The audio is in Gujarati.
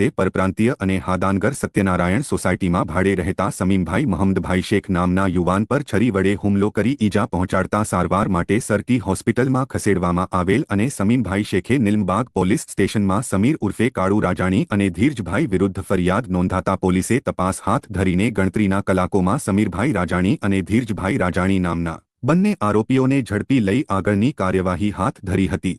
વચ્ચે પરપ્રાંતીય અને હાદાનગર સત્યનારાયણ સોસાયટીમાં ભાડે રહેતા સમીમભાઈ મહમદભાઈ શેખ નામના યુવાન પર છરી વડે હુમલો કરી ઈજા પહોંચાડતા સારવાર માટે સરકી હોસ્પિટલમાં ખસેડવામાં આવેલ અને સમીમભાઈ શેખે નિલમબાગ પોલીસ સ્ટેશનમાં સમીર ઉર્ફે કાળુ રાજાણી અને ધીરજભાઈ વિરુદ્ધ ફરિયાદ નોંધાતા પોલીસે તપાસ હાથ ધરીને ગણતરીના કલાકોમાં સમીરભાઈ રાજાણી અને ધીરજભાઈ રાજાણી નામના બંને આરોપીઓને ઝડપી લઈ આગળની કાર્યવાહી હાથ ધરી હતી.